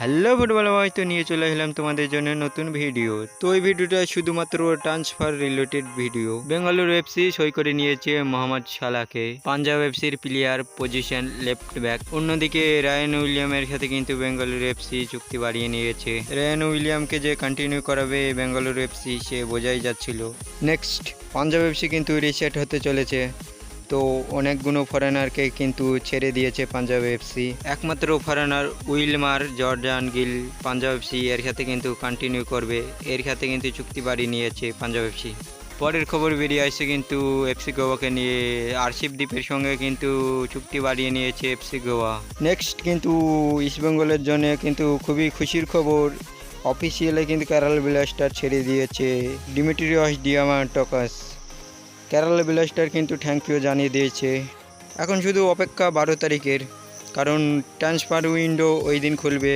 Hello football ভাই, তো নিয়ে চলে এলাম তোমাদের জন্য নতুন ভিডিও। তো এই ভিডিওটা শুধুমাত্র transfer related video. Bengaluru FC সই করে নিয়েছে মোহাম্মদ সালাকে পাঞ্জাব এফসির প্লেয়ার পজিশন লেফট ব্যাক অন্যদিকে রায়ান উইলিয়ামের সাথে কিন্তু বেঙ্গালুরু এফসি চুক্তি বাড়িয়ে নিয়েছে। রায়ান উইলিয়ামকে যে কন্টিনিউ করাবে বেঙ্গালুরু এফসি সে বোঝাই যাচ্ছিল। নেক্সট পাঞ্জাব এফসি কিন্তু রিসেট হতে চলেছে। তো অনেকগুলো ফরেনারকে কিন্তু ছেড়ে দিয়েছে পাঞ্জাব এফসি একমাত্র foreigner Wilmar, Jordan Gill Punjab FC এর সাথে কিন্তু কন্টিনিউ করবে। এর সাথে কিন্তু চুক্তি বাড়িয়ে নিয়েছে পাঞ্জাব এফসি পরের খবর বেরিয়ে আসছে কিন্তু এফসি গোয়াকে নিয়ে। আরশিপ দ্বীপের সঙ্গে কিন্তু চুক্তি বাড়িয়ে নিয়েছে এফসি গোয়া। নেক্সট কিন্তু ইস্টবেঙ্গলের জন্য কিন্তু খুবই খুশির খবর। অফিসিয়ালে কিন্তু কেরাল ব্লাস্টার ছেড়ে দিয়েছে। ডিমিট্রিয়াস ডিয়ামান্টকাস কেরালা ব্লাস্টার কিন্তু থ্যাংক ইউ জানিয়ে দিয়েছে। এখন শুধু অপেক্ষা বারো তারিখের, কারণ ট্রান্সফার উইন্ডো ওই দিন খুলবে।